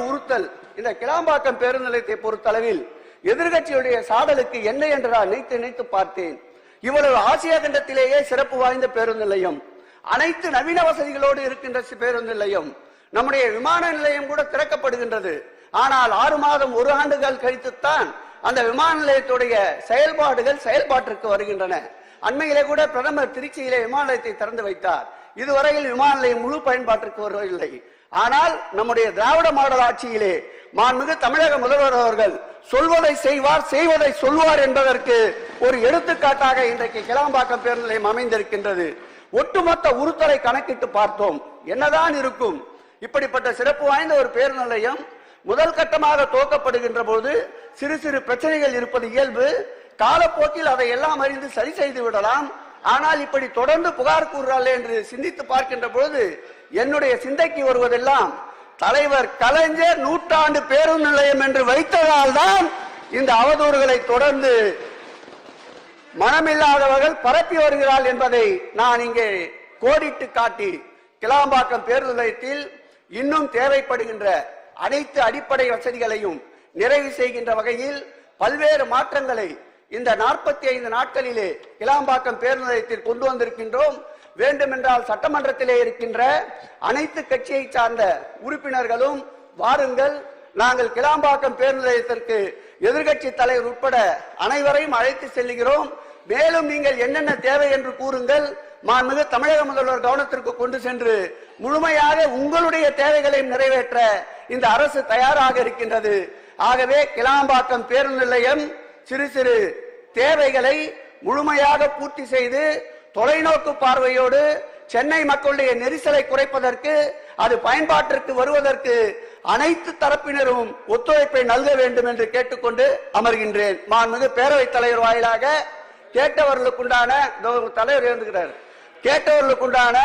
ஒரு உறுத்தல். இந்த கிளாம்பாக்கம் பேருந்து நிலையத்தை பொறுத்தளவில் எதிர்கட்சியுடைய சாடலுக்கு என்ன என்று நான் நினைத்து நினைத்து பார்த்தேன். இவ்வளவு ஆசியா கண்டத்திலேயே சிறப்பு வாய்ந்த பேருந்து நிலையம் அனைத்து நவீன வசதிகளோடு இருக்கின்ற பேருந்து நிலையம் நம்முடைய விமான நிலையம் கூட திறக்கப்படுகின்றது. ஆனால் ஆறு மாதம் ஒரு ஆண்டுகள் கழித்துத்தான் அந்த விமான நிலையத்துடைய செயல்பாடுகள் செயல்பாட்டிற்கு வருகின்றன. அண்மையிலே கூட பிரதமர் திருச்சியிலே விமான நிலையத்தை திறந்து வைத்தார். இதுவரையில் விமான நிலையம் முழு பயன்பாட்டிற்கு வரவில்லை ஆனால் நம்முடைய திராவிட மாடல் ஆட்சியிலே மாண்புமிகு தமிழக முதல்வர் அவர்கள் சொல்வதை செய்வார் செய்வதை சொல்வார் என்பதற்கு ஒரு எடுத்துக்காட்டாக இன்றைக்கு கிளாம்பாக்கம் பேருந்து நிலையம் அமைந்திருக்கின்றது. ஒட்டுமொத்த உறுத்தலை கணக்கிட்டு பார்த்தோம். என்னதான் இருக்கும்? இப்படிப்பட்ட சிறப்பு வாய்ந்த ஒரு பேருந்து நிலையம் முதல் கட்டமாக துவக்கப்படுகின்ற போது சிறு சிறு பிரச்சனைகள் இருப்பது இயல்பு. காலப்போக்கில் அதை எல்லாம் அறிந்து சரி செய்து விடலாம். ஆனால் இப்படி தொடர்ந்து புகார் கூறுறாள் என்று சிந்தித்து பார்க்கின்ற பொழுது என்னுடைய சிந்தைக்கு வருவதெல்லாம் தலைவர் கலைஞர் நூற்றாண்டு பேருந்து நிலையம் என்று வைத்ததால் தான் இந்த அவதூறுகளை தொடர்ந்து மனமில்லாதவர்கள் பரப்பி வருகிறாள் என்பதை நான் இங்கே கோடிட்டு காட்டி கிளாம்பாக்கம் பேருந்து நிலையத்தில் இன்னும் தேவைப்படுகின்ற அனைத்து அடிப்படை வசதிகளையும் நிறைவு செய்கின்ற வகையில் பல்வேறு மாற்றங்களை இந்த நாற்பத்தி ஐந்து நாட்களிலே கிளாம்பாக்கம் பேருந்து நிலையத்தில் கொண்டு வந்திருக்கின்றோம். வேண்டுமென்றால் சட்டமன்றத்திலே இருக்கின்ற அனைத்து கட்சியை சார்ந்த உறுப்பினர்களும் வாருங்கள். நாங்கள் கிளாம்பாக்கம் பேருந்து நிலையத்திற்கு எதிர்க்கட்சி தலைவர் உட்பட அனைவரையும் அழைத்து செல்கிறோம். மேலும் நீங்கள் என்னென்ன தேவை என்று கூறுங்கள். மாண்புமிகு தமிழக முதல்வர் கவனத்திற்கு கொண்டு சென்று முழுமையாக உங்களுடைய தேவைகளையும் நிறைவேற்ற இந்த அரசு தயாராக இருக்கின்றது. ஆகவே கிளாம்பாக்கம் பேருந்து நிலையம் சிறு சிறு தேவைகளை முழுமையாக பூர்த்தி செய்து தொலைநோக்கு பார்வையோடு சென்னை மக்களுடைய நெரிசலை குறைப்பதற்கு அது பயன்பாட்டிற்கு வருவதற்கு அனைத்து தரப்பினரும் ஒத்துழைப்பை நல்க வேண்டும் என்று கேட்டுக்கொண்டு அமர்கின்றேன். மாண்புமிகு பேரவைத் தலைவர் வாயிலாக கேட்டவர்களுக்குண்டான தலைவர் இருந்துகிறார் கேட்டவர்களுக்குண்டான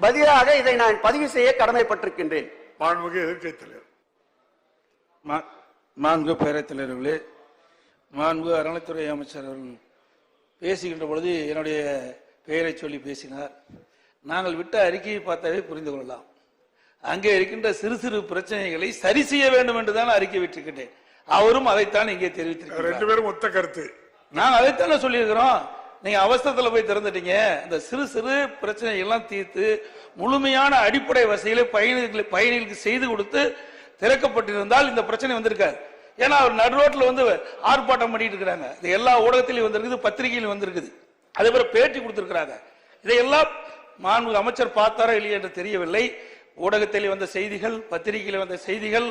பதிலாக இதை நான் பதிவு செய்ய கடமைப்பட்டிருக்கின்றேன். மாண்புமிகு எதிர்க்கட்சி தலைவர். மா- மாண்பு பேரவைத் தலைவர்களே மாண்பு அறநிலைத்துறை அமைச்சர் பேசுகின்ற பொழுது என்னுடைய பெயரை சொல்லி பேசினார். நாங்கள் விட்ட அறிக்கையை பார்த்தாவே புரிந்து கொள்ளலாம். அங்கே இருக்கின்ற சிறு சிறு பிரச்சனைகளை சரி செய்ய வேண்டும் என்று தான் அறிக்கை விட்டிருக்கின்றேன். அவரும் அதைத்தான் இங்கே தெரிவித்திருக்கிறார். ரெண்டு பேரும் ஒத்த கருத்து. நாங்க அதைத்தானே சொல்லியிருக்கிறோம். நீங்க அவசரத்துல போய் திறந்துட்டீங்க. இந்த சிறு சிறு பிரச்சனை எல்லாம் தீர்த்து முழுமையான அடிப்படை வசதிகளை பயணிகள் பயணிகளுக்கு செய்து கொடுத்து திறக்கப்பட்டிருந்தால் இந்த பிரச்சனை வந்திருக்காது. ஏன்னா அவர் நடு ரோட்ல வந்து ஆர்ப்பாட்டம் பண்ணிட்டு இருக்கிறாங்க. இது எல்லா ஊடகத்திலையும் வந்திருக்குது பத்திரிகையிலும் வந்திருக்குது. அதே போல பேட்டி கொடுத்திருக்கிறாங்க. இதையெல்லாம் மாண்பு அமைச்சர் பார்த்தாரா இல்லையா என்று தெரியவில்லை. ஊடகத்தில் வந்த செய்திகள் பத்திரிகையில் வந்த செய்திகள்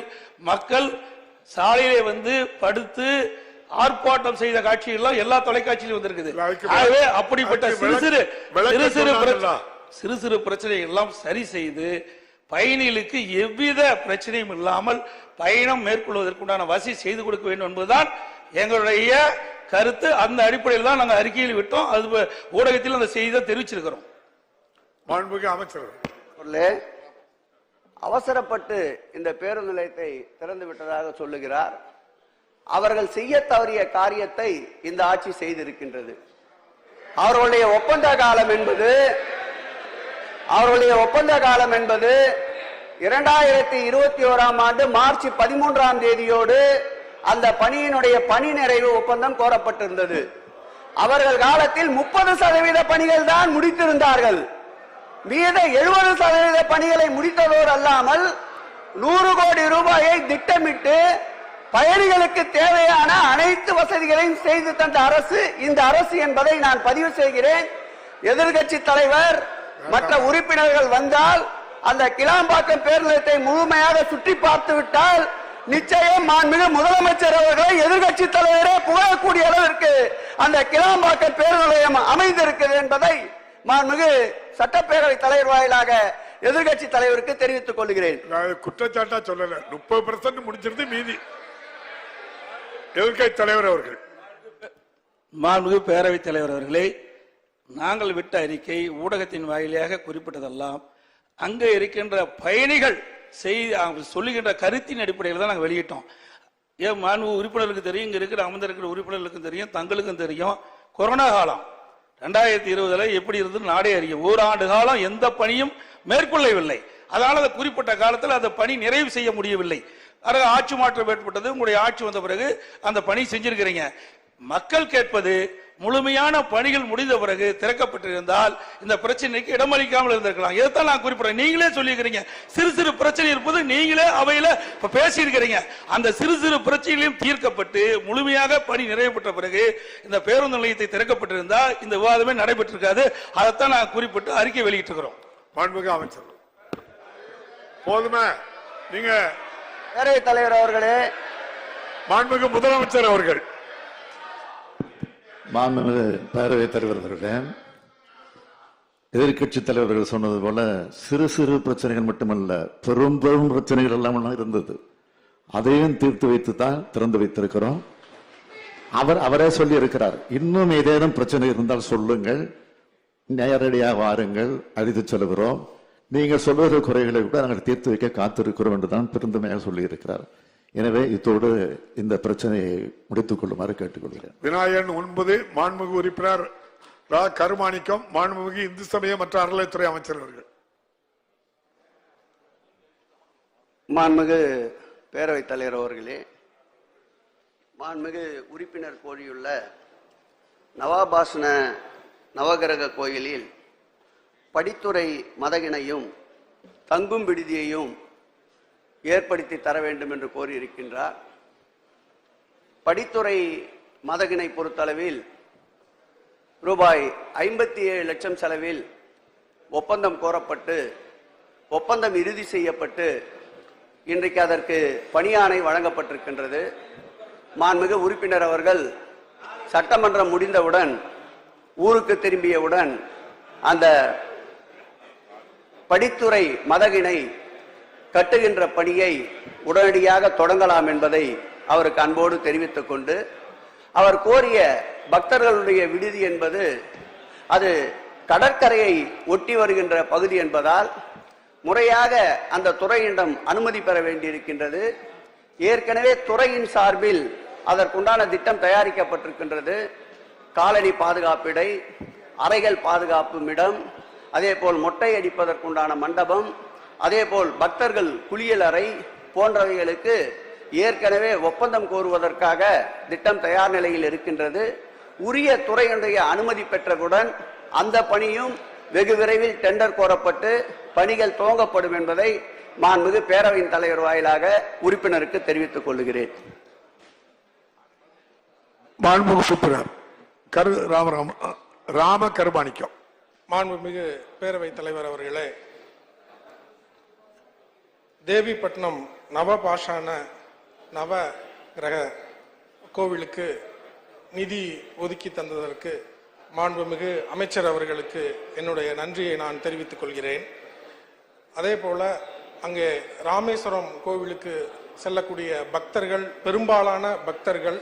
மக்கள் சாலையிலே வந்து படுத்து ஆர்ப்பாட்டம் செய்த காட்சி எல்லாம் எல்லா தொலைக்காட்சியிலும் வந்திருக்குது. ஆகவே அப்படிப்பட்ட சிறு சிறு சிறு சிறு? சிறு சிறு பிரச்சனை எல்லாம் சரி செய்து பயணிகளுக்கு எவ்வித பிரச்சனையும் இல்லாமல் பயணம் மேற்கொள்வதற்குண்டான வசதி செய்து கொடுக்க வேண்டும் என்பதுதான் எங்களுடைய கருத்து அந்த அடிப்படையில் தான் நாங்கள் அறிக்கையில் விட்டோம். அது ஊடகத்தில் அந்த செய்தியை தெரிவிச்சிருக்கிறோம். மாண்புமிகு அமைச்சர். அவசரப்பட்டு இந்த பேருந்து நிலையத்தை திறந்து விட்டதாக சொல்லுகிறார். அவர்கள் செய்ய தவறிய காரியத்தை இந்த ஆட்சி செய்திருக்கின்றது. அவர்களுடைய ஒப்பந்த காலம் என்பது அவர்களுடைய ஒப்பந்த காலம் என்பது இரண்டாயிரத்தி இருபத்தி ஓராம் ஆண்டு மார்ச் பதிமூன்றாம் தேதியோடு அந்த பணியினுடைய பணி நிறைவு ஒப்பந்தம் கோரப்பட்டிருந்தது. அவர்கள் காலத்தில் முப்பது சதவீத பணிகள் தான் முடித்திருந்தார்கள். மீத எழுபது சதவீத பணிகளை முடித்ததோடு அல்லாமல் நூறு கோடி ரூபாயை திட்டமிட்டு பயணிகளுக்கு தேவையான அனைத்து வசதிகளையும் செய்து தந்த அரசு இந்த அரசு என்பதை நான் பதிவு செய்கிறேன். எதிர்க்கட்சி தலைவர் மற்ற உறுப்பினர்கள் வந்தால் அந்த கிளாம்பாக்கம் பேருந்தத்தை முழுமையாக சுற்றி பார்த்து விட்டால் நிச்சயம் மாண்புமிகு முதலமைச்சர் அவர்களை எதிர்க்கட்சி தலைவரே புகழக்கூடிய அளவிற்கு அந்த கிளாம்பாக்கம் பேருந்து நிலையம் அமைந்திருக்கிறது என்பதை மாண்புமிகு சட்டப்பேரவை தலைவர் வாயிலாக எதிர்க்கட்சி தலைவருக்கு தெரிவித்துக் கொள்கிறேன். நான் குற்றச்சாட்டா சொல்லல. முப்பது பெர்சன்ட் முடிஞ்சிருந்து மீதி. எதிர்க்கட்சி தலைவர் அவர்கள். மாண்புமிகு பேரவைத் தலைவர் அவர்களே நாங்கள் விட்ட அறிக்கை ஊடகத்தின் வாயிலாக குறிப்பிட்டதெல்லாம் அங்கே இருக்கின்ற பயணிகள் செய்தி அவங்க சொல்லுகின்ற கருத்தின் அடிப்படையில் தான் நாங்கள் வெளியிட்டோம். ஏன் மாண்பு உறுப்பினர்களுக்கு தெரியும் இங்கே இருக்கிற அமர்ந்திருக்கிற உறுப்பினர்களுக்கும் தெரியும் தங்களுக்கும் தெரியும். கொரோனா காலம். ரெண்டாயிரத்தி இருபதுல எப்படி இருந்தது? நாடே அறியும் ஓராண்டு காலம் எந்த பணியும் மேற்கொள்ளவில்லை. அதனால் அந்த குறிப்பிட்ட காலத்தில் அந்த பணி நிறைவு செய்ய முடியவில்லை. அதாவது ஆட்சி மாற்றம் ஏற்பட்டது. உங்களுடைய ஆட்சி வந்த பிறகு அந்த பணி செஞ்சிருக்கிறீங்க. மக்கள் கேட்பது முழுமையான பணிகள் முடிந்த பிறகு திறக்கப்பட்டிருந்தால் இந்த பிரச்சனைக்கு இடமளிக்காமல் இருந்திருக்கலாம். இதைத்தான் நான் குறிப்பிடுறேன். நீங்களே சொல்லியிருக்கிறீங்க. சிறு சிறு பிரச்சனை இருப்பது நீங்களே அவையில இப்ப பேசியிருக்கிறீங்க. அந்த சிறு சிறு பிரச்சனைகளையும் தீர்க்கப்பட்டு முழுமையாக பணி நிறைவு பெற்ற பிறகு இந்த பேருந்து நிலையத்தை திறக்கப்பட்டிருந்தா இந்த விவாதமே நடைபெற்றிருக்காது. அதைத்தான் நான் குறிப்பிட்டு அறிக்கை வெளியிட்டிருக்கிறோம். மாண்புமிகு அமைச்சர். போதுமே. நீங்க தலைவர் அவர்களே. மாண்புமிகு முதலமைச்சர் அவர்கள். மாண்புமிகு பேரவைத் தலைவர் அவர்களே எதிர்க்கட்சி தலைவர்கள் சொன்னது போல சிறு சிறு பிரச்சனைகள் மட்டுமல்ல பெரும் பெரும் பிரச்சனைகள் எல்லாம் இருந்தது. அதையும் தீர்த்து வைத்து தான் திறந்து வைத்திருக்கிறோம். அவர் அவரே சொல்லி இருக்கிறார் இன்னும் ஏதேனும் பிரச்சனை இருந்தால் சொல்லுங்கள் நேரடியாக வாருங்கள் அழைத்து செல்கிறோம். நீங்கள் சொல்லுகிற குறைகளை கூட நாங்கள் தீர்த்து வைக்க காத்திருக்கிறோம் என்று தான் பெருந்தமையாக சொல்லியிருக்கிறார். எனவே இத்தோடு இந்த பிரச்சனையை முடித்துக் கொள்ளுமாறு கேட்டுக்கொள்கிறேன். விநாயகன் ஒன்பது மாண்புமிகு உறுப்பினர் ரா. கருமாணிக்கம் மாண்புமிகு இந்து சமய மற்றும் அறநிலைத்துறை அமைச்சர் அவர்கள். மாண்புமிகு பேரவைத் தலைவர் அவர்களே மாண்புமிகு உறுப்பினர் கோரியுள்ள நவாபாசன நவகிரக கோயிலில் படித்துறை மதகினையும் தங்கும் விடுதியையும் ஏற்படுத்தி தர வேண்டும் என்று கோரியிருக்கின்றார். படித்துறை மதகினை பொறுத்தளவில் ரூபாய் ஐம்பத்தி ஏழு லட்சம் செலவில் ஒப்பந்தம் கோரப்பட்டு ஒப்பந்தம் இறுதி செய்யப்பட்டு இன்றைக்கு அதற்கு பணியாணை வழங்கப்பட்டிருக்கின்றது. மாண்புமிகு உறுப்பினர் அவர்கள் சட்டமன்றம் முடிந்தவுடன் ஊருக்கு திரும்பியவுடன் அந்த படித்துறை மதகினை கட்டுகின்ற பணியை உடனடியாக தொடங்கலாம் என்பதை அவருக்கு அன்போடு தெரிவித்துக் கொண்டு அவர் கோரிய பக்தர்களுடைய விடுதி என்பது அது கடற்கரையை ஒட்டி வருகின்ற பகுதி என்பதால் முறையாக அந்த துறையிடம் அனுமதி பெற வேண்டியிருக்கின்றது. ஏற்கனவே துறையின் சார்பில் அதற்குண்டான திட்டம் தயாரிக்கப்பட்டிருக்கின்றது. காலனி பாதுகாப்பிடை அறைகள் பாதுகாப்பும் இடம் அதே போல் மொட்டை அடிப்பதற்குண்டான மண்டபம் அதே போல் பக்தர்கள் குளியல் அறை போன்றவைகளுக்கு ஏற்கனவே ஒப்பந்தம் கோருவதற்காக திட்டம் தயார் நிலையில் இருக்கின்றது. உரிய துறையினுடைய அனுமதி பெற்றவுடன் அந்த பணியும் வெகு விரைவில் டெண்டர் கோரப்பட்டு பணிகள் துவங்கப்படும் என்பதை மாண்புமிகு பேரவையின் தலைவர் வாயிலாக உறுப்பினருக்கு தெரிவித்துக் கொள்கிறேன். மாண்புமிகு கரு ராமராம ராம கருமாணிக்கம். மாண்புமிகு பேரவைத் தலைவர் அவர்களே தேவிப்பட்டினம் நவபாஷான நவ கிரக கோவிலுக்கு நிதி ஒதுக்கி தந்ததற்கு மாண்புமிகு அமைச்சர் அவர்களுக்கு என்னுடைய நன்றியை நான் தெரிவித்துக் கொள்கிறேன். அதே போல அங்கே ராமேஸ்வரம் கோவிலுக்கு செல்லக்கூடிய பக்தர்கள் பெரும்பாலான பக்தர்கள்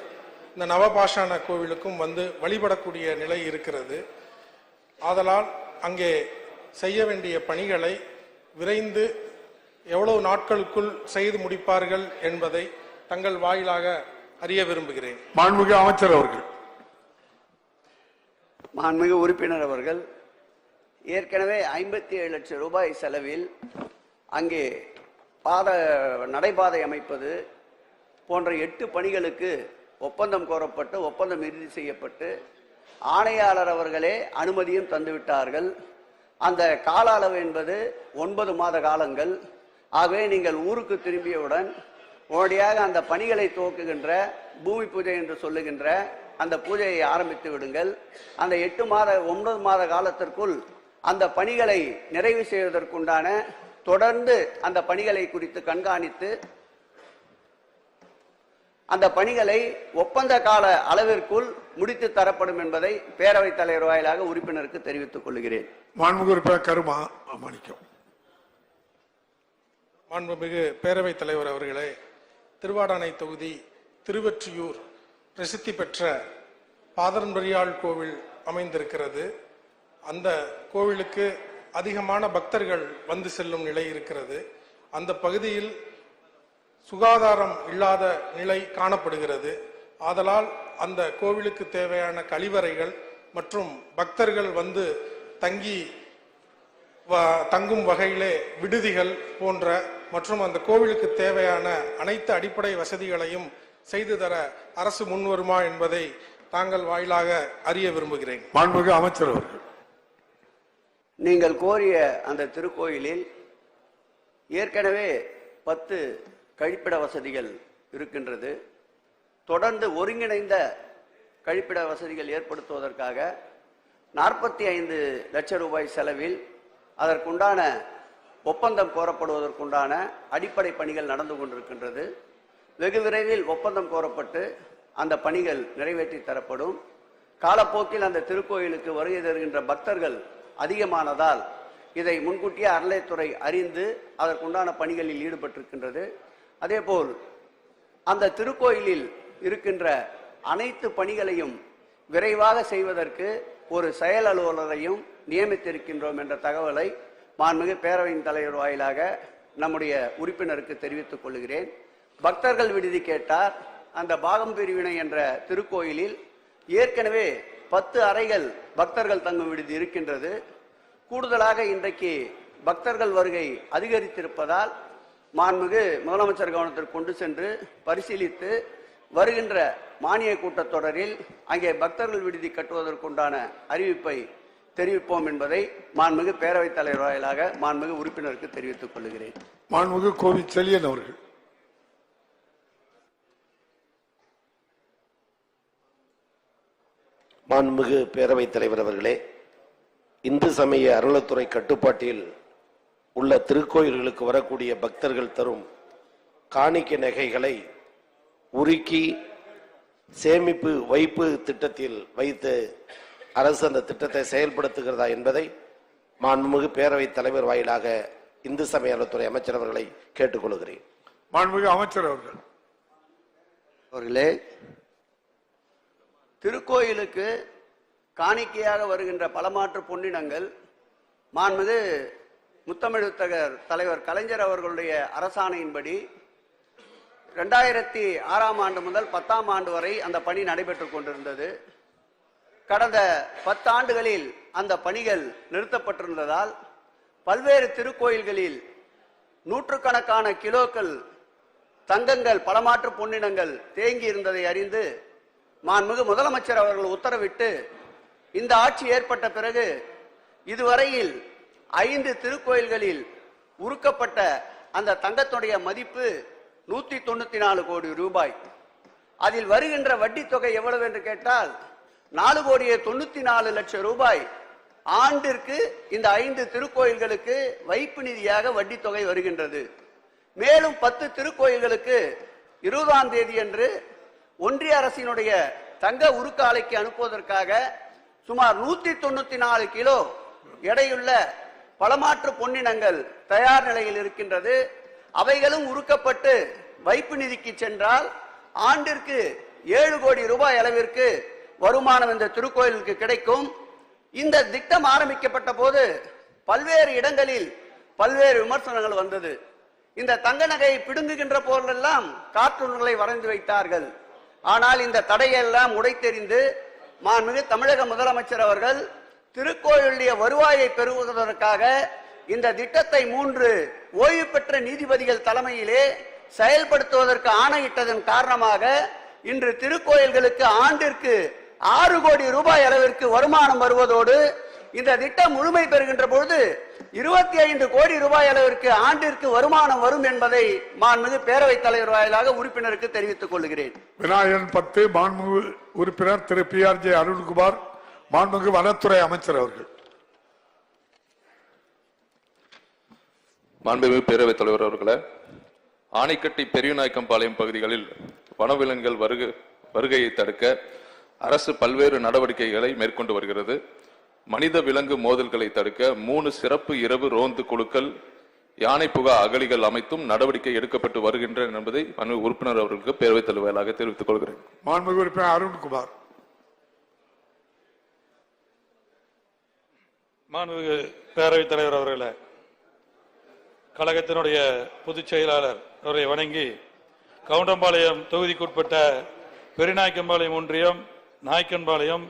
இந்த நவபாஷான கோவிலுக்கும் வந்து வழிபடக்கூடிய நிலை இருக்கிறது. ஆதலால் அங்கே செய்ய வேண்டிய பணிகளை விரைந்து எவ்வளவு நாட்களுக்குள் செய்து முடிப்பார்கள் என்பதை தங்கள் வாயிலாக அறிய விரும்புகிறேன். மாண்புமிகு அமைச்சர் அவர்கள். மாண்புமிகு உறுப்பினர் அவர்கள் ஏற்கனவே ஐம்பத்தி ஏழு லட்சம் ரூபாய் செலவில் அங்கே பாத நடைபாதை அமைப்பது போன்ற எட்டு பணிகளுக்கு ஒப்பந்தம் கோரப்பட்டு ஒப்பந்தம் இறுதி செய்யப்பட்டு ஆணையாளர் அவர்களே அனுமதியும் தந்துவிட்டார்கள். அந்த கால அளவு என்பது ஒன்பது மாத காலங்கள். ஆகவே நீங்கள் ஊருக்கு திரும்பியவுடன் உடனடியாக அந்த பணிகளை துவக்குகின்ற பூமி பூஜை என்று சொல்லுகின்ற அந்த பூஜையை ஆரம்பித்து விடுங்கள். அந்த எட்டு மாத ஒன்பது மாத காலத்திற்குள் அந்த பணிகளை நிறைவு செய்வதற்குண்டான தொடர்ந்து அந்த பணிகளை குறித்து கண்காணித்து அந்த பணிகளை ஒப்பந்த கால அளவிற்குள் முடித்து தரப்படும் என்பதை பேரவைத் தலைவர் வாயிலாக உறுப்பினருக்கு தெரிவித்துக் கொள்கிறேன். கருமா மாணிக்கம். மாண்புமிகு பேரவைத் தலைவர் அவர்களே திருவாடானை தொகுதி திருவற்றியூர் பிரசித்தி பெற்ற பாதரம்பரியாள் கோவில் அமைந்திருக்கிறது. அந்த கோவிலுக்கு அதிகமான பக்தர்கள் வந்து செல்லும் நிலை இருக்கிறது. அந்த பகுதியில் சுகாதாரம் இல்லாத நிலை காணப்படுகிறது. ஆதலால் அந்த கோவிலுக்கு தேவையான கழிவறைகள் மற்றும் பக்தர்கள் வந்து தங்கி தங்கும் வகையிலே விடுதிகள் போன்ற மற்றும் அந்த கோவிலுக்கு தேவையான அனைத்து அடிப்படை வசதிகளையும் செய்து தர அரசு முன்வருமா என்பதை தாங்கள் வாயிலாக அறிய விரும்புகிறேன். மாண்புமிகு அமைச்சர் அவர்கள். நீங்கள் கோரிய அந்த திருக்கோயிலில் ஏற்கனவே பத்து கழிப்பிட வசதிகள் இருக்கின்றது. தொடர்ந்து ஒருங்கிணைந்த கழிப்பிட வசதிகள் ஏற்படுத்துவதற்காக நாற்பத்தி ஐந்து லட்சம் ரூபாய் செலவில் அதற்குண்டான ஒப்பந்தம் கோரப்படுவதற்குண்டான அடிப்படை பணிகள் நடந்து கொண்டிருக்கின்றது. வெகு விரைவில் ஒப்பந்தம் கோரப்பட்டு அந்த பணிகள் நிறைவேற்றி தரப்படும். காலப்போக்கில் அந்த திருக்கோயிலுக்கு வருகை தருகின்ற பக்தர்கள் அதிகமானதால் இதை முன்கூட்டியே அறநிலைத்துறை அறிந்து அதற்குண்டான பணிகளில் ஈடுபட்டிருக்கின்றது. அதேபோல் அந்த திருக்கோயிலில் இருக்கின்ற அனைத்து பணிகளையும் விரைவாக செய்வதற்கு ஒரு செயல் அலுவலரையும் நியமித்திருக்கின்றோம் என்ற தகவலை மாண்புமிகு பேரவையின் தலைவர் வாயிலாக நம்முடைய உறுப்பினருக்கு தெரிவித்துக் கொள்கிறேன். பக்தர்கள் விடுதி கேட்டார். அந்த பாகம் பிரிவினை என்ற திருக்கோயிலில் ஏற்கனவே பத்து அறைகள் பக்தர்கள் தங்கும் விடுதி இருக்கின்றது. கூடுதலாக இன்றைக்கு பக்தர்கள் வருகை அதிகரித்திருப்பதால் மாண்புமிகு முதலமைச்சர் கவனத்திற்கு கொண்டு சென்று பரிசீலித்து வருகின்ற மானிய கூட்டத்தொடரில் அங்கே பக்தர்கள் விடுதி கட்டுவதற்குண்டான அறிவிப்பை தெரிவிப்போம் என்பதை மாண்புமிகு பேரவைத் தலைவர் வாயிலாக மாண்புமிகு உறுப்பினருக்கு தெரிவித்துக் கொள்கிறேன். மாண்புமிகு கோவி செழியன் அவர்கள். மாண்புமிகு பேரவைத் தலைவர் அவர்களே இந்து சமய அறநிலைத்துறை கட்டுப்பாட்டில் உள்ள திருக்கோயில்களுக்கு வரக்கூடிய பக்தர்கள் தரும் காணிக்கை நகைகளை உருக்கி சேமிப்பு வைப்பு திட்டத்தில் வைத்து அரசு அந்த திட்டத்தை செயல்படுத்துகிறதா என்பதை மாண்புமிகு பேரவைத் தலைவர் வாயிலாக இந்து சமய அறநிலைத்துறை அமைச்சர் அவர்களை கேட்டுக்கொள்கிறேன். மாண்புமிகு அமைச்சர் அவர்கள். அவர்களே திருக்கோயிலுக்கு காணிக்கையாக வருகின்ற பலமாற்று பொன்னினங்கள் மாண்புமிகு முத்தமிழுத்தகர் தலைவர் கலைஞர் அவர்களுடைய அரசாணையின்படி ரெண்டாயிரத்தி ஆறாம் ஆண்டு முதல் பத்தாம் ஆண்டு வரை அந்த பணி நடைபெற்றுக் கொண்டிருந்தது. கடந்த பத்தாண்டுகளில் அந்த பணிகள் நிறுத்தப்பட்டிருந்ததால் பல்வேறு திருக்கோயில்களில் நூற்றுக்கணக்கான கிலோக்கள் தங்கங்கள் பலமாற்று பொன்னினங்கள் தேங்கி இருந்ததை அறிந்து மாண்புமிகு முதலமைச்சர் அவர்கள் உத்தரவிட்டு இந்த ஆட்சி ஏற்பட்ட பிறகு இதுவரையில் ஐந்து திருக்கோயில்களில் உருக்கப்பட்ட அந்த தங்கத்துடைய மதிப்பு நூற்றி தொண்ணூற்றி நாலு கோடி ரூபாய். அதில் வருகின்ற வட்டி தொகை எவ்வளவு என்று கேட்டால் நாலு கோடியே தொண்ணூத்தி நாலு லட்சம் ரூபாய் ஆண்டிற்கு இந்த ஐந்து திருக்கோயில்களுக்கு வைப்பு நிதியாக வட்டி தொகை வருகின்றது. மேலும் பத்து திருக்கோயில்களுக்கு இருபதாம் தேதி அன்று ஒன்றிய அரசினுடைய தங்க உருக்காலைக்கு அனுப்புவதற்காக சுமார் நூத்தி தொண்ணூத்தி நாலு கிலோ எடையுள்ள பலமாற்று பொன்னினங்கள் தயார் நிலையில் இருக்கின்றது. அவைகளும் உருக்கப்பட்டு வைப்பு நிதிக்கு சென்றால் ஆண்டிற்கு ஏழு கோடி ரூபாய் அளவிற்கு வருமானம் இந்த திருக்கோயிலுக்கு கிடைக்கும். இந்த திட்டம் ஆரம்பிக்கப்பட்ட போது பல்வேறு இடங்களில் பல்வேறு விமர்சனங்கள் வந்தது. இந்த தங்க நகையை பிடுங்குகின்ற போதெல்லாம் கார்ட்டூன்களை வரைந்து வைத்தார்கள். ஆனால் இந்த தடையெல்லாம் உடைத்தெறிந்து மாண்புமிகு தமிழக முதலமைச்சர் அவர்கள் திருக்கோயிலுடைய வருவாயை பெறுவதற்காக இந்த திட்டத்தை மூன்று ஓய்வு பெற்ற நீதிபதிகள் தலைமையிலே செயல்படுத்துவதற்கு ஆணையிட்டதன் காரணமாக இன்று திருக்கோயில்களுக்கு ஆண்டிற்கு ஆறு கோடி ரூபாய் அளவிற்கு வருமானம் வருவதோடு இந்த திட்டம் முழுமை பெறுகின்ற பொழுது இருபத்தி ஐந்து கோடி ரூபாய் அளவிற்கு ஆண்டிற்கு வருமானம் வரும் என்பதை மாண்புமிகு பேரவைத் தலைவர் வாயிலாக உறுப்பினருக்கு தெரிவித்துக் கொள்கிறேன். விநாயகன் பத்து மாண்புமிகு உறுப்பினர் Thiru P R J Arunkumar மாண்புமிகு வனத்துறை அமைச்சர் அவர்கள். மாண்புமிகு பேரவைத் தலைவர் அவர்களே ஆனைக்கட்டி பெரியநாயக்கம்பாளையம் பகுதிகளில் வனவிலங்குகள் வருகை வருகையை தடுக்க அரசு பல்வேறு நடவடிக்கைகளை மேற்கொண்டு வருகிறது. மனித விலங்கு மோதல்களை தடுக்க மூணு சிறப்பு இரவு ரோந்து குழுக்கள் யானை புகா அகழிகள் அமைத்தும் நடவடிக்கை எடுக்கப்பட்டு வருகின்றன என்பதை மனு உறுப்பினர் அவர்களுக்கு பேரவைத் தலைவராக தெரிவித்துக் கொள்கிறேன். மாண்புமிகு உறுப்பினர் அருண்குமார். மாண்புமிகு பேரவைத் தலைவர் அவர்களே கழகத்தினுடைய பொதுச் செயலாளர் அவரை வணங்கி கவுண்டம்பாளையம் தொகுதிக்குட்பட்ட பெருநாய்க்கம்பாளையம் ஒன்றியம் நாய்க்கன்பாளையம்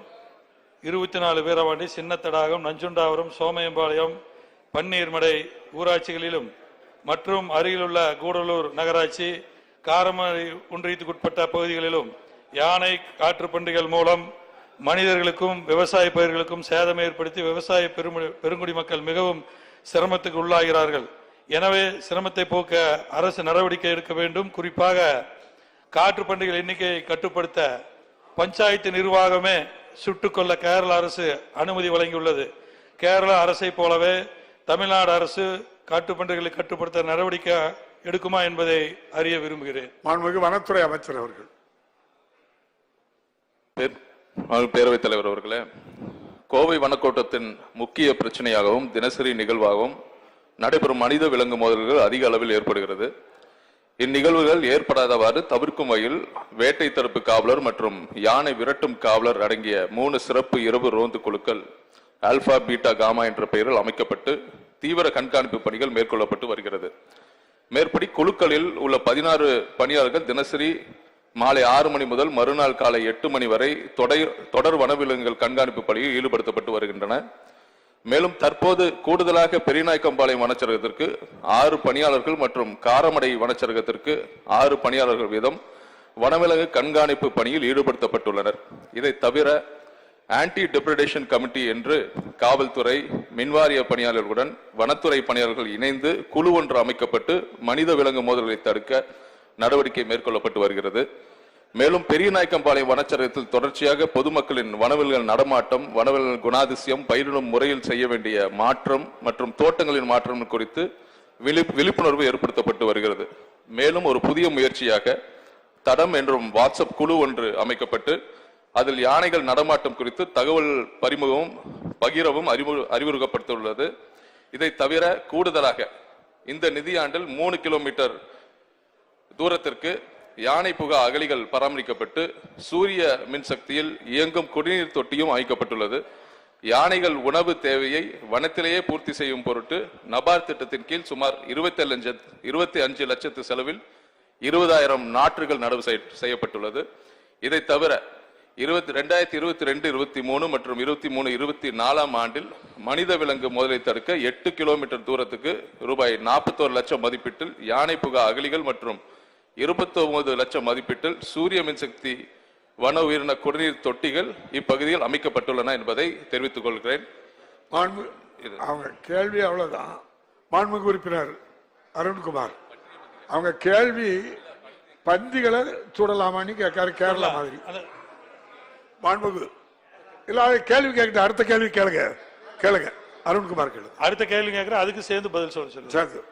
இருபத்தி நாலு வீரவாண்டி சின்னத்தடாகம் நஞ்சுண்டாவரம் சோமயம்பாளையம் பன்னீர்மடை ஊராட்சிகளிலும் மற்றும் அருகிலுள்ள கூடலூர் நகராட்சி காரமடை ஒன்றியத்துக்குட்பட்ட பகுதிகளிலும் யானை காற்றுப்பன்றிகள் மூலம் மனிதர்களுக்கும் விவசாய பயிர்களுக்கும் சேதம் ஏற்படுத்தி விவசாய பெருமு- பெருங்குடி மக்கள் மிகவும் சிரமத்துக்கு உள்ளாகிறார்கள். எனவே சிரமத்தை போக்க அரசு நடவடிக்கை எடுக்க வேண்டும். குறிப்பாக காற்று பண்டிகை எண்ணிக்கையை கட்டுப்படுத்த பஞ்சாயத்து நிர்வாகமே சுட்டுக்கொள்ள கேரள அரசு அனுமதி வழங்கியுள்ளது. கேரள அரசை போலவே தமிழ்நாடு அரசு காட்டு பன்றிகளை கட்டுப்படுத்த நடவடிக்கை எடுக்குமா என்பதை அறிய விரும்புகிறேன். மாண்புமிகு வனத்துறை அமைச்சர் அவர்கள். பேர்- பேரவைத் தலைவர் அவர்களே கோவை வனக்கோட்டத்தின் முக்கிய பிரச்சனையாகவும் தினசரி நிகழ்வாகவும் நடைபெறும் மனித விலங்கு மோதல்கள் அதிக அளவில் ஏற்படுகிறது. இந்நிகழ்வுகள் ஏற்படாதவாறு தவிர்க்கும் வகையில் வேட்டை தடுப்பு காவலர் மற்றும் யானை விரட்டும் காவலர் அடங்கிய மூணு சிறப்பு இரவு ரோந்து குழுக்கள் ஆல்பா பீட்டா காமா என்ற பெயரில் அமைக்கப்பட்டு தீவிர கண்காணிப்பு பணிகள் மேற்கொள்ளப்பட்டு வருகிறது. மேற்படி குழுக்களில் உள்ள பதினாறு பணியாளர்கள் தினசரி மாலை ஆறு மணி முதல் மறுநாள் காலை எட்டு மணி வரை தொடர் தொடர் வனவிலங்குகள் கண்காணிப்பு பணியில் ஈடுபடுத்தப்பட்டு வருகின்றன. மேலும் தற்போது கூடுதலாக பெரியநாயக்கம்பாளையம் வனச்சரகத்திற்கு ஆறு பணியாளர்கள் மற்றும் காரமடை வனச்சரகத்திற்கு ஆறு பணியாளர்கள் வீதம் வனவிலங்கு கண்காணிப்பு பணியில் ஈடுபடுத்தப்பட்டுள்ளனர். இதை தவிர ஆன்டி டெப்ரிடேஷன் கமிட்டி என்று காவல்துறை மின்வாரிய பணியாளர்களுடன் வனத்துறை பணியாளர்கள் இணைந்து குழு ஒன்று அமைக்கப்பட்டு மனித விலங்கு மோதல்களை தடுக்க நடவடிக்கை மேற்கொள்ளப்பட்டு வருகிறது. மேலும் பெரியநாயக்கம்பாளையம் வனச்சரகத்தில் தொடர்ச்சியாக பொதுமக்களின் வனவில்கள் நடமாட்டம் வனவில்கள் குணாதிசயம் பயிரிடும் முறையில் செய்ய வேண்டிய மாற்றம் மற்றும் தோட்டங்களின் மாற்றம் குறித்து விழிப்- விழிப்புணர்வு ஏற்படுத்தப்பட்டு வருகிறது. மேலும் ஒரு புதிய முயற்சியாக தடம் என்றும் வாட்ஸ்அப் குழு ஒன்று அமைக்கப்பட்டு அதில் யானைகள் நடமாட்டம் குறித்து தகவல் பரிமுகமும் பகிரவும் அறிமுகப்படுத்தியுள்ளது இதை தவிர கூடுதலாக இந்த நிதியாண்டில் மூணு கிலோமீட்டர் தூரத்திற்கு யானை புகா அகலிகள் பராமரிக்கப்பட்டு சூரிய மின்சக்தியில் இயங்கும் குடிநீர் தொட்டியும் அமைக்கப்பட்டுள்ளது. யானைகள் உணவு தேவையை வனத்திலேயே பூர்த்தி செய்யும் பொருட்டு நபார் திட்டத்தின் கீழ் சுமார் இருபத்தி லட்ச இருபத்தி அஞ்சு லட்சத்து செலவில் இருபதாயிரம் நாற்றுகள் நடவு செய்யப்பட்டுள்ளது. இதை தவிர இருபத்தி ரெண்டாயிரத்தி இருபத்தி ரெண்டு இருபத்தி மூணு மற்றும் இருபத்தி மூணு இருபத்தி நாலாம் ஆண்டில் மனித விலங்கு முதலை தடுக்க எட்டு கிலோமீட்டர் தூரத்துக்கு ரூபாய் நாற்பத்தோரு லட்சம் மதிப்பீட்டில் யானை புகா அகலிகள் மற்றும் இருபத்தி ஒன்பது லட்சம் மதிப்பீட்டில் சூரிய மின்சக்தி வன உயிரின குடிநீர் தொட்டிகள் இப்பகுதியில் அமைக்கப்பட்டுள்ளன என்பதை தெரிவித்துக் கொள்கிறேன். மாண்பு அவங்க கேள்வி அவ்வளவுதான். மாண்புமிகு உறுப்பினர் அருண்குமார். அவங்க கேள்வி பந்திகளை சுடலாமான்னு கேட்காரு கேரளா மாதிரி. மாண்புமிகு. இல்ல அது கேள்வி கேட்கிட்ட அடுத்த கேள்வி கேளுங்க. கேளுங்க. அருண்குமார் கேளுங்க. அடுத்த கேள்வி கேட்கிறேன். அதுக்கு சேர்ந்து பதில் சொல்ல சொல்லுங்க. சேர்ந்து.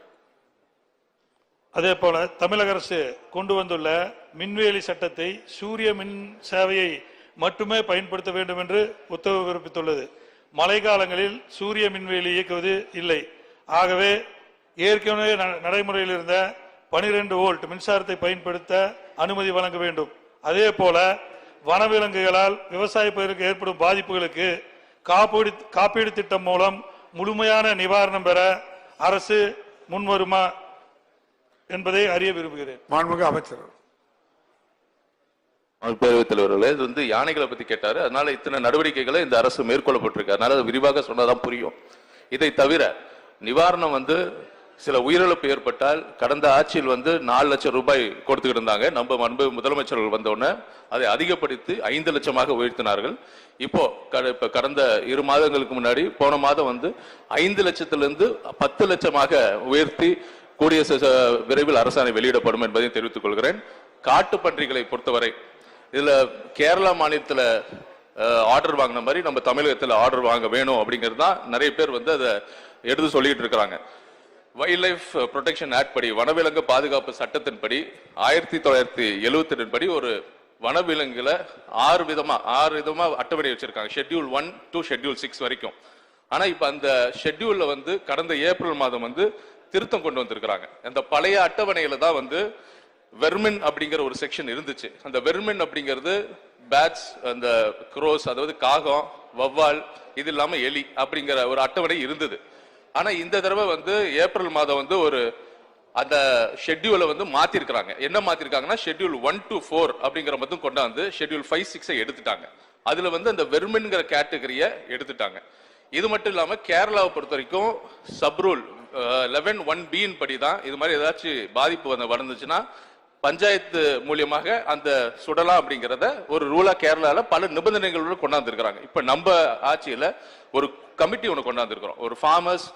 அதே போல தமிழக அரசு கொண்டு வந்துள்ள மின்வேலி சட்டத்தை சூரிய மின் சேவையை மட்டுமே பயன்படுத்த வேண்டும் என்று உத்தரவு பிறப்பித்துள்ளது. மழைக்காலங்களில் சூரிய மின்வேலி இயக்குவது இல்லை. ஆகவே ஏற்கனவே ந- நடைமுறையில் இருந்த 12 வோல்ட் மின்சாரத்தை பயன்படுத்த அனுமதி வழங்க வேண்டும். அதே போல வனவிலங்குகளால் விவசாய பயிருக்கு ஏற்படும் பாதிப்புகளுக்கு காப்பீடு காப்பீடு திட்டம் மூலம் முழுமையான நிவாரணம் பெற அரசு முன்வருமா என்பதை அறிய விரும்புகிறேன். மாண்புமிகு அமைச்சர் பேரவைத் தலைவர்களே இது வந்து யானைகளை பத்தி கேட்டாரு. அதனால இத்தனை நடவடிக்கைகளை இந்த அரசு மேற்கொள்ளப்பட்டிருக்கு. அதனால அது விரிவாக சொன்னாதான் புரியும். இதை தவிர நிவாரணம் வந்து சில உயிரிழப்பு ஏற்பட்டால் கடந்த ஆட்சியில் வந்து நாலு லட்சம் ரூபாய் கொடுத்துக்கிட்டு இருந்தாங்க. நம்ம அன்பு முதலமைச்சர்கள் வந்த உடனே அதை அதிகப்படுத்தி ஐந்து லட்சமாக உயர்த்தினார்கள். இப்ப கடந்த இரு மாதங்களுக்கு முன்னாடி போன மாதம் வந்து ஐந்து லட்சத்திலிருந்து பத்து லட்சமாக உயர்த்தி கூடிய விரைவில் அரசாணை வெளியிடப்படும் என்பதையும் தெரிவித்துக் கொள்கிறேன். காட்டு பன்றிகளை பொறுத்தவரை இதுல கேரளா மாநிலத்தில் ஆர்டர் வாங்கின மாதிரி நம்ம தமிழகத்தில் ஆர்டர் வாங்க வேணும் அப்படிங்கிறது தான் நிறைய பேர் வந்து அதை எடுத்து சொல்லிட்டு இருக்கிறாங்க. வைல்ட் லைஃப் ப்ரொடெக்ஷன் ஆக்ட் படி வனவிலங்கு பாதுகாப்பு சட்டத்தின்படி ஆயிரத்தி தொள்ளாயிரத்தி எழுபத்தி ரெண்டு படி ஒரு வனவிலங்குல ஆறு விதமாக ஆறு விதமாக அட்டவணை வச்சிருக்காங்க. Schedule one to schedule six வரைக்கும். ஆனால் இப்போ அந்த ஷெட்யூலில் வந்து கடந்த ஏப்ரல் மாதம் வந்து திருத்தம் கொண்டு வந்திருக்கிறாங்க. அந்த பழைய அட்டவணையில தான் வந்து வெர்மின் அப்படிங்கிற ஒரு செக்ஷன் இருந்துச்சு. அந்த வெர்மின் அப்படிங்கிறது பேட்ஸ் அந்த க்ரோஸ் அதாவது காகம் வவ்வால் இது இல்லாம எலி அப்படிங்கிற ஒரு அட்டவணை இருந்தது. ஆனா இந்த தடவை வந்து ஏப்ரல் மாதம் வந்து ஒரு அந்த ஷெட்யூலை வந்து மாத்திருக்கிறாங்க. என்ன மாத்திருக்காங்கன்னா ஷெட்யூல் ஒன் டு ஃபோர் அப்படிங்கிற மட்டும் கொண்டாந்து ஷெட்யூல் ஃபைவ் சிக்ஸை எடுத்துட்டாங்க. அதுல வந்து அந்த வெர்மின்ங்கிற கேட்டகரிய எடுத்துட்டாங்க. இது மட்டும் இல்லாம கேரளாவை பொறுத்த வரைக்கும் சப்ரூல் லெவன் ஒன் பியின் படி தான் இது மாதிரி ஏதாச்சும் பாதிப்பு வந்து வந்துச்சுன்னா பஞ்சாயத்து மூலியமாக அந்த சுடலாம் அப்படிங்கிறத ஒரு ரூலா கேரளால பல நிபந்தனைகளோட கொண்டாந்துருக்கிறாங்க. இப்ப நம்ம ஆட்சியில ஒரு கமிட்டி ஒன்று கொண்டாந்துருக்கிறோம். ஒரு ஃபார்மர்ஸ்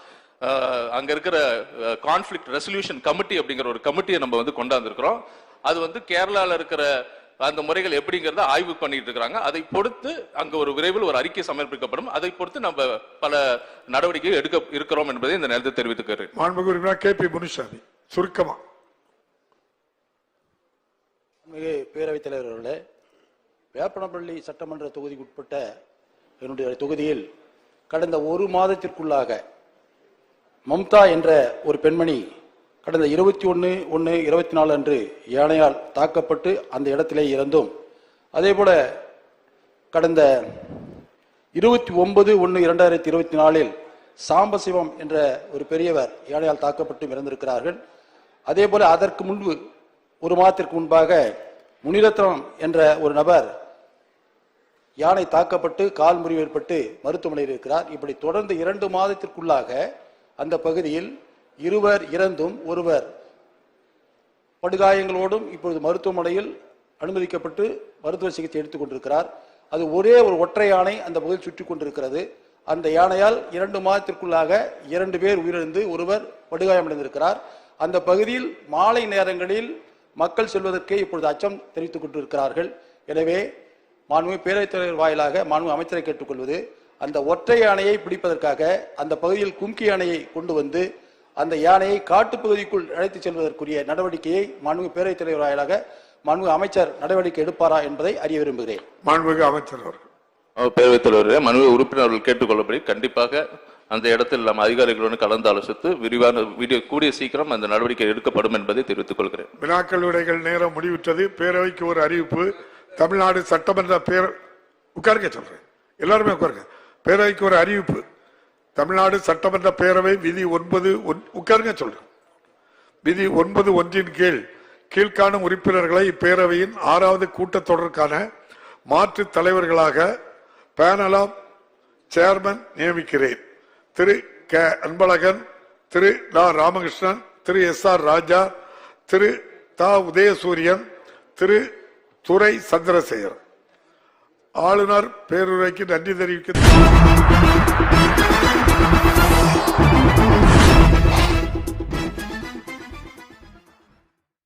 அங்க இருக்கிற கான்ஃபிளிக் ரெசல்யூஷன் கமிட்டி அப்படிங்கிற ஒரு கமிட்டியை நம்ம வந்து கொண்டாந்துருக்கிறோம். அது வந்து கேரளால இருக்கிற அந்த முறைகள் எப்படிங்கறத ஆய்வு பண்ணிட்டு இருக்காங்க அதை பொறுத்து அங்க ஒரு விரைவில் ஒரு அறிக்கை சமர்ப்பிக்கப்படும். அதை பொறுத்து நம்ம பல நடவடிக்கைகள் எடுக்க இருக்கிறோம் என்பதை இந்த நேரத்தில் தெரிவித்துக்கிறேன் மாண்புமிகு உறுப்பினர் கே பி முனுசாமி சுருக்கமா. பேரவைத் தலைவர் அவர்களே வேப்பனப்பள்ளி சட்டமன்ற தொகுதிக்கு உட்பட்ட என்னுடைய தொகுதியில் கடந்த ஒரு மாதத்திற்குள்ளாக மம்தா என்ற ஒரு பெண்மணி கடந்த இருபத்தி ஒன்று ஒன்று இருபத்தி நாலு அன்று யானையால் தாக்கப்பட்டு அந்த இடத்திலே இறந்தும். அதேபோல் கடந்த இருபத்தி ஒன்பது ஒன்று இரண்டாயிரத்தி இருபத்தி நாலில் சாம்பசிவம் என்ற ஒரு பெரியவர் யானையால் தாக்கப்பட்டு இறந்திருக்கிறார்கள். அதே போல் அதற்கு முன்பு ஒரு மாதத்திற்கு முன்பாக முனிரத்னம் என்ற ஒரு நபர் யானை தாக்கப்பட்டு கால் முறிவு ஏற்பட்டு மருத்துவமனையில் இருக்கிறார். இப்படி தொடர்ந்து இரண்டு மாதத்திற்குள்ளாக அந்த பகுதியில் இருவர் இறந்தும் ஒருவர். படுகாயங்களோடும் இப்பொழுது மருத்துவமனையில் அனுமதிக்கப்பட்டு மருத்துவ சிகிச்சை எடுத்துக் கொண்டிருக்கிறார். அது ஒரே ஒரு ஒற்றை யானை அந்த பகுதியில் சுற்றி கொண்டிருக்கிறது. அந்த யானையால் இரண்டு மாதத்திற்குள்ளாக இரண்டு பேர் உயிரிழந்து ஒருவர் படுகாயமடைந்திருக்கிறார். அந்த பகுதியில் மாலை நேரங்களில் மக்கள் செல்வதற்கே இப்பொழுது அச்சம் தெரிவித்துக் கொண்டிருக்கிறார்கள். எனவே மாண்புமிகு பேரவைத் தலைவர் வாயிலாக மாண்பு அமைச்சரை கேட்டுக்கொள்வது அந்த ஒற்றை யானையை பிடிப்பதற்காக அந்த பகுதியில் கும்கி யானையை கொண்டு வந்து அந்த யானையை காட்டுப்பகுதிக்குள் அழைத்துச் செல்வதற்குரிய நடவடிக்கையை மாண்புமிகு பேரவைத் தலைவர் வாயிலாக மாண்புமிகு அமைச்சர் நடவடிக்கை எடுப்பாரா என்பதை அறிய விரும்புகிறேன். மாண்புமிகு அமைச்சர் அவர்கள். அவர் பேரவைத் தலைவரே மனு உறுப்பினர்கள் கேட்டுக்கொள்ளபடி கண்டிப்பாக அந்த இடத்தில் நம்ம அதிகாரிகளுடன் கலந்து ஆலோசித்து விரிவான வீடியோ கூடிய சீக்கிரம் அந்த நடவடிக்கை எடுக்கப்படும் என்பதை தெரிவித்துக் கொள்கிறேன். வினாக்கள் விடைகள் நேரம் முடிவுற்றது. பேரவைக்கு ஒரு அறிவிப்பு. தமிழ்நாடு சட்டமன்ற பேர உட்காருங்க சொல்றேன். எல்லாருமே உட்காருங்க. பேரவைக்கு ஒரு அறிவிப்பு. தமிழ்நாடு சட்டமன்ற பேரவை விதி ஒன்பது உட்காருங்க சொல்றேன். விதி ஒன்பது ஒன்றின் கீழ் கீழ்காணும் உறுப்பினர்களை இப்பேரவையின் ஆறாவது கூட்டத்தொடருக்கான மாற்றுத் தலைவர்களாக பேனல் ஆஃப் சேர்மன் நியமிக்கிறேன். திரு க அன்பழகன் திரு நா ராமகிருஷ்ணன் திரு எஸ் ஆர் ராஜா திரு தா உதயசூரியன் திரு துரை சந்திரசேகர். ஆளுநர் பேருரைக்கு நன்றி தெரிவிக்கிறேன்